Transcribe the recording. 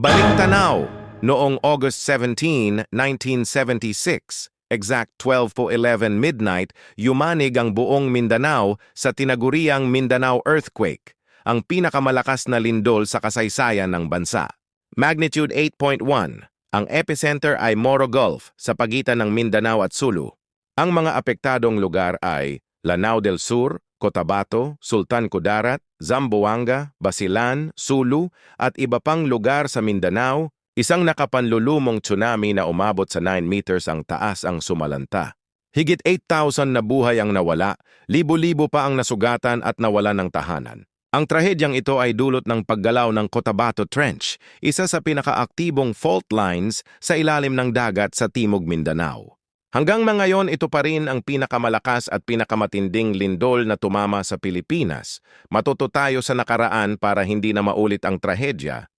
Balintanaw, noong August 17, 1976, exact 12 po 11 midnight, yumanig ang buong Mindanao sa tinaguriang Mindanao Earthquake, ang pinakamalakas na lindol sa kasaysayan ng bansa. Magnitude 8.1, ang epicenter ay Moro Gulf sa pagitan ng Mindanao at Sulu. Ang mga apektadong lugar ay Lanao del Sur, Cotabato, Sultan Kudarat, Zamboanga, Basilan, Sulu at iba pang lugar sa Mindanao, isang nakapanlulumong tsunami na umabot sa 9 meters ang taas ang sumalanta. Higit 8,000 na buhay ang nawala, libo-libo pa ang nasugatan at nawala ng tahanan. Ang trahedyang ito ay dulot ng paggalaw ng Cotabato Trench, isa sa pinakaaktibong fault lines sa ilalim ng dagat sa Timog Mindanao. Hanggang na ito pa rin ang pinakamalakas at pinakamatinding lindol na tumama sa Pilipinas. Matuto tayo sa nakaraan para hindi na maulit ang trahedya